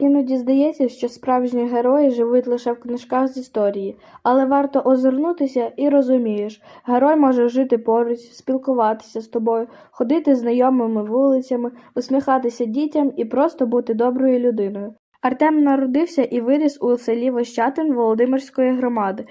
Іноді здається, що справжні герої живуть лише в книжках з історії, але варто озирнутися і розумієш, герой може жити поруч, спілкуватися з тобою, ходити знайомими вулицями, усміхатися дітям і просто бути доброю людиною. Артем народився і виріс у селі Вощатин Володимирської громади.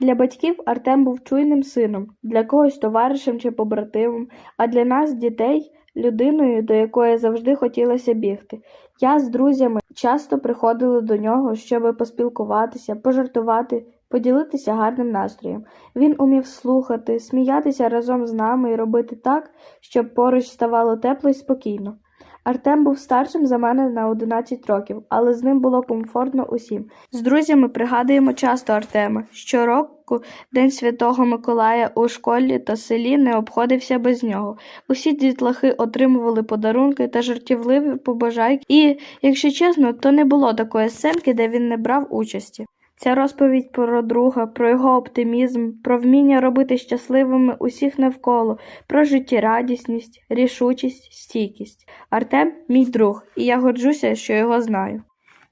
Для батьків Артем був чуйним сином, для когось товаришем чи побратимом, а для нас, дітей, людиною, до якої завжди хотілося бігти. Я з друзями часто приходила до нього, щоб поспілкуватися, пожартувати, поділитися гарним настроєм. Він умів слухати, сміятися разом з нами і робити так, щоб поруч ставало тепло і спокійно. Артем був старшим за мене на 11 років, але з ним було комфортно усім. З друзями пригадуємо часто Артема. Щороку День Святого Миколая у школі та селі не обходився без нього. Усі дітлахи отримували подарунки та жартівливі побажайки, і, якщо чесно, то не було такої сценки, де він не брав участі. Ця розповідь про друга, про його оптимізм, про вміння робити щасливими усіх навколо, про життєрадісність, рішучість, стійкість. Артем мій друг, і я горджуся, що його знаю.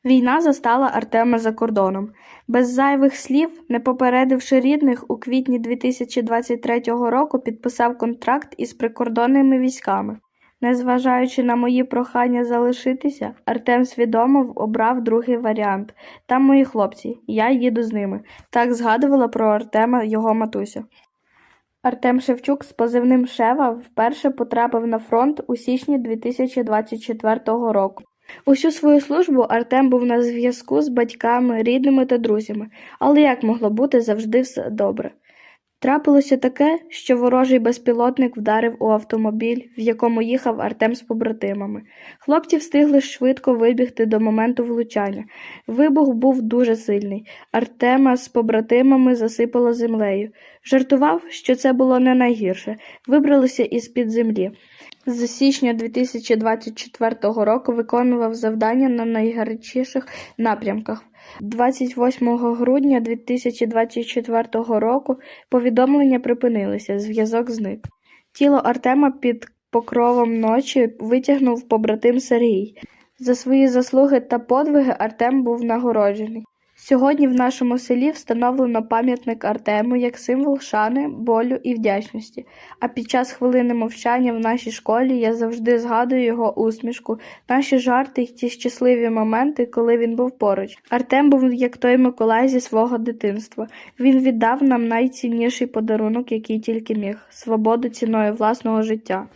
Війна застала Артема за кордоном. Без зайвих слів, не попередивши рідних, у квітні 2023 року підписав контракт із прикордонними військами. Незважаючи на мої прохання залишитися, Артем свідомо обрав другий варіант. Там мої хлопці, я їду з ними. Так згадувала про Артема його матуся. Артем Шевчук з позивним Шева вперше потрапив на фронт у січні 2024 року. Усю свою службу Артем був на зв'язку з батьками, рідними та друзями, але як могло бути завжди все добре. Трапилося таке, що ворожий безпілотник вдарив у автомобіль, в якому їхав Артем з побратимами. Хлопці встигли швидко вибігти до моменту влучання. Вибух був дуже сильний. Артема з побратимами засипало землею. Жартував, що це було не найгірше. Вибралися із-під землі. З січня 2024 року виконував завдання на найгарячіших напрямках. 28 грудня 2024 року повідомлення припинилися, зв'язок зник. Тіло Артема під покровом ночі витягнув побратим Сергій. За свої заслуги та подвиги Артем був нагороджений. Сьогодні в нашому селі встановлено пам'ятник Артему як символ шани, болю і вдячності. А під час хвилини мовчання в нашій школі я завжди згадую його усмішку, наші жарти й ті щасливі моменти, коли він був поруч. Артем був як той Миколай зі свого дитинства. Він віддав нам найцінніший подарунок, який тільки міг свободу ціною власного життя.